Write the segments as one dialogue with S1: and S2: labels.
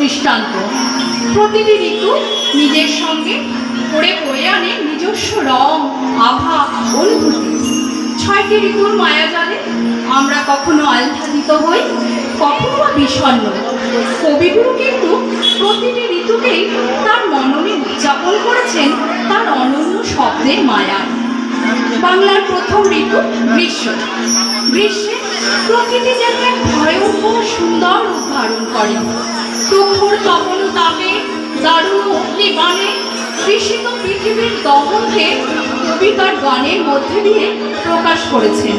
S1: দৃষ্টান্ত। প্রতিটি ঋতু নিজের সঙ্গে পড়ে বয়ে আনে নিজস্ব রং, আভা, অনুভূতি। ছয়টি ঋতুর মায়াজালে আমরা কখনো আহ্লাদিত হই, কখনো বা বিষণ্ণ। কবিগুরু কিন্তু প্রতিটি ঋতুকেই তার মননে উদযাপন করেছেন তার অনন্য শব্দের মায়া। বাংলার প্রথম ঋতু গ্রীষ্ম। গ্রীষ্মে প্রকৃতি যেন এক ভয়ঙ্কর সুন্দর রূপ ধারণ করে। প্রখর তপন তাপে দারুণ অগ্নিবাণে কৃষিত পৃথিবীর দহনকে কবিতার গানের মধ্যে দিয়ে প্রকাশ করেছেন।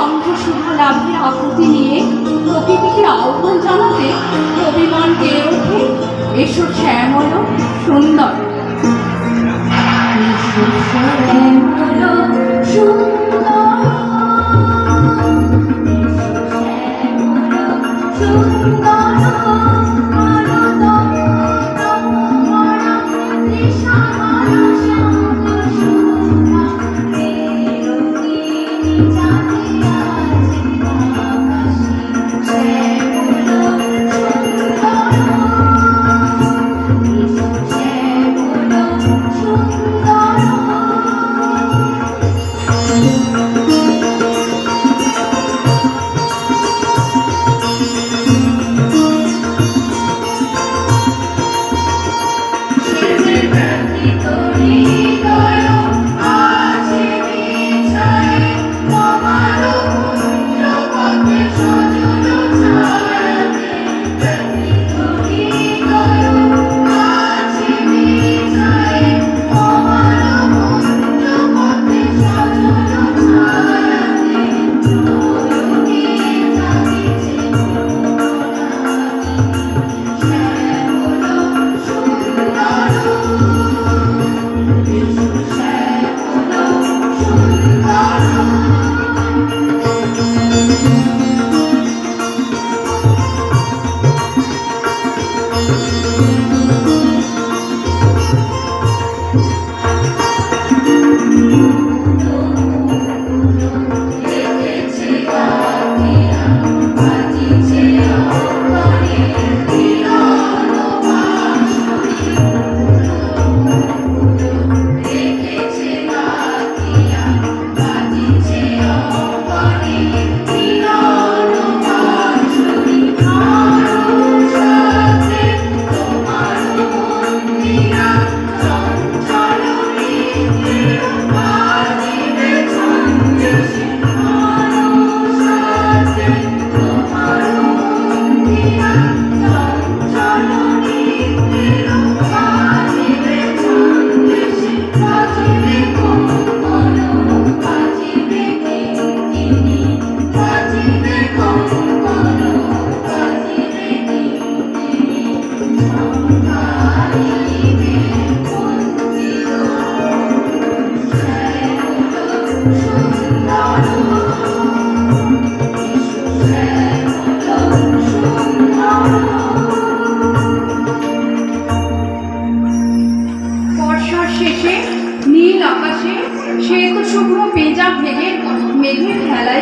S1: সংঘ শুভা লাভের আকুতি নিয়ে প্রকৃতিকে আহ্বান জানাতে অভিমান গেয়ে ওঠে এসব শ্যামল সুন্দর।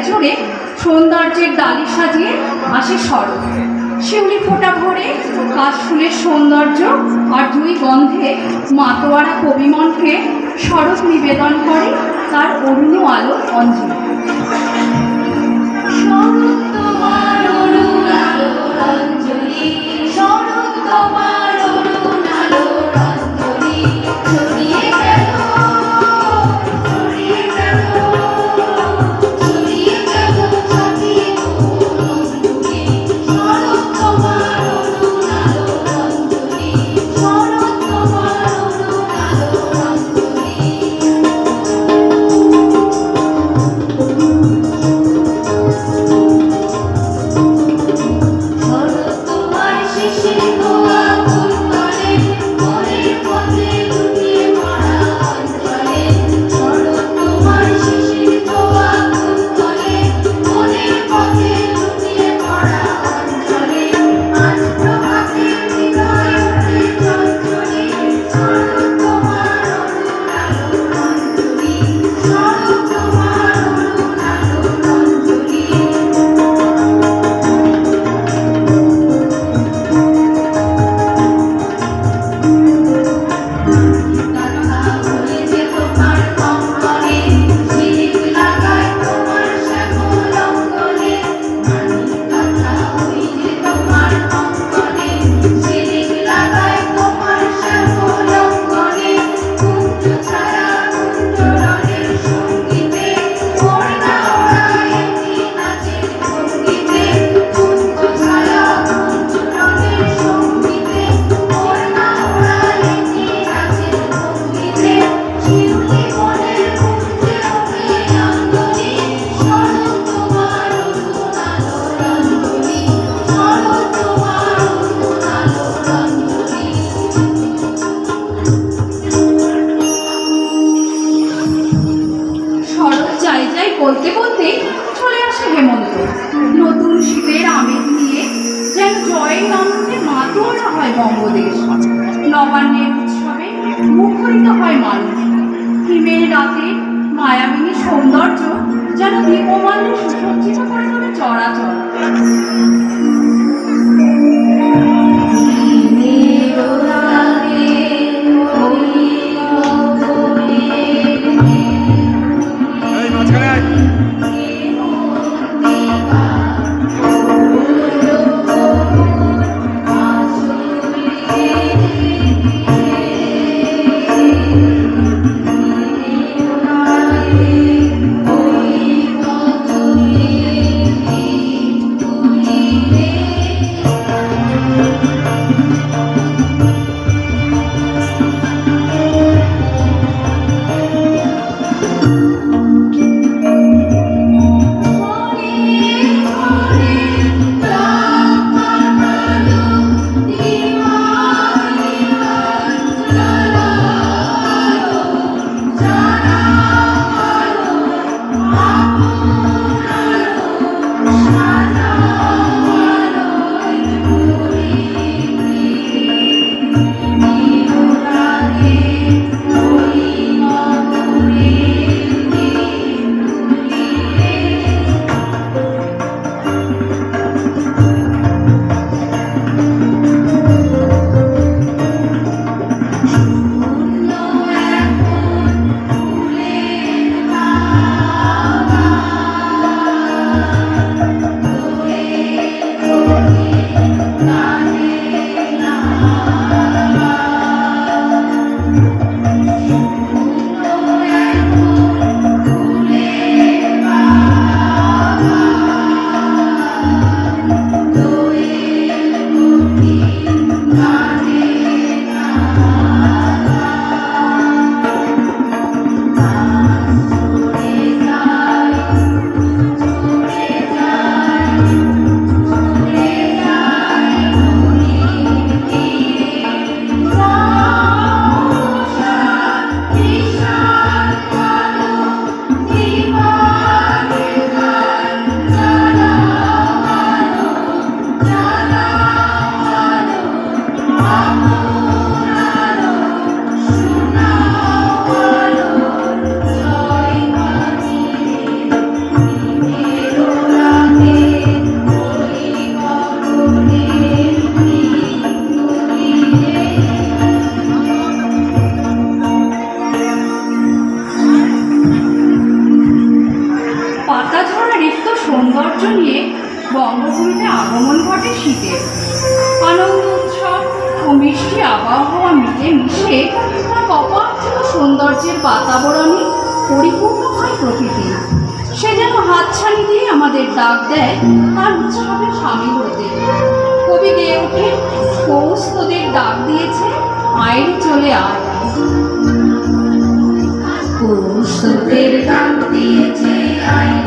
S2: জোরে সৌন্দর্যের ডালি সাজিয়ে আসে শরৎ। শিউলি ফোটা ভরে কাশফুলের সৌন্দর্য আর দুই গন্ধে মাতোয়ারা কবিমনকে শরৎ নিবেদন করে তার অরুণ আলো অঞ্জলি।
S1: অঞ্জলি
S2: বঙ্গদেশ নবান্নের উৎসবে মুখরিত হয় মানুষ। হিমেল রাতে মায়াবিনী সৌন্দর্য যেন দীপমাল্যে সুসজ্জিত করে তোলে চরাচর। তাৎপর্য নিয়ে বঙ্গভূমিতে আগমন ঘটে শীতের। আনন্দ উৎসব ও মিষ্টি আবহাওয়া মিলে মিশে এক সৌন্দর্যের বাতাবরণে পরিপূর্ণ হয় প্রকৃতি। সে যেন হাতছানি দিয়ে আমাদের ডাক দেয় তার উৎসবে সামিল হতে। কবি গেয়ে ওঠে পৌষ ডাক দিয়েছে, আইন চলে আয়।
S1: পুরুষদের ডাক দিয়েছে আয়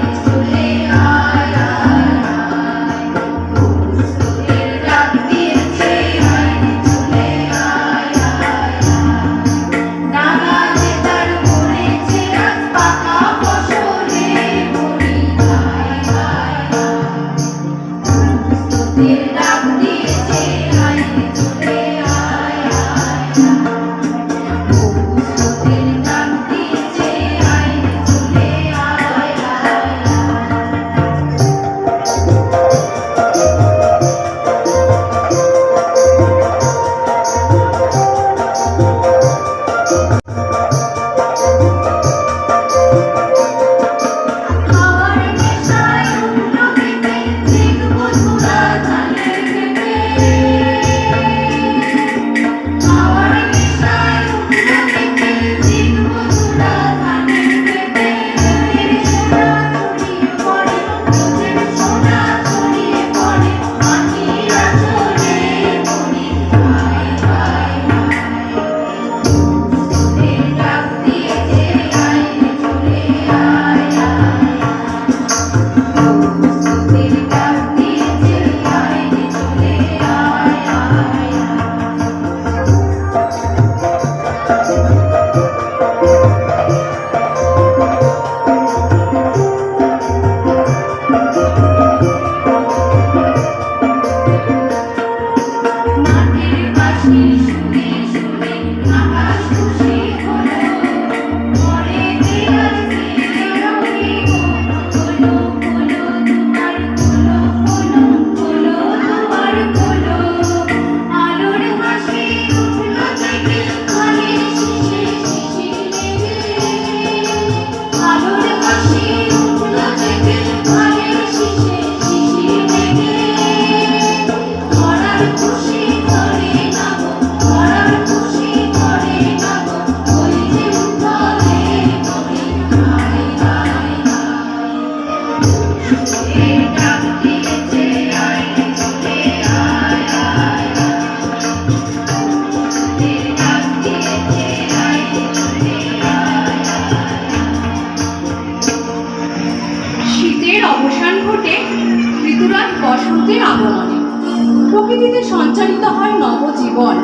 S2: নবজীবন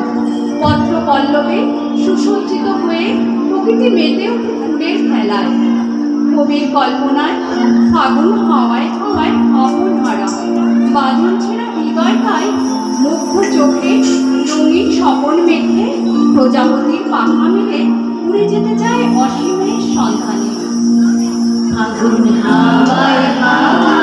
S2: পত্র পল্লবে সুসজ্জিত হয়ে প্রকৃতি মেতে ওঠে ফুলের খেলায় কবির কল্পনায় ফাগুন হাওয়ায় হাওয়ায় আপন হারা বাঁধন ছেঁড়া হৃদয় তাই চোখে রঙিন স্বপন মেখে প্রজাপতির পাখা মেলে উড়ে যেতে চায় অসীমের সন্ধানে।
S1: ফাগুন হাওয়ায়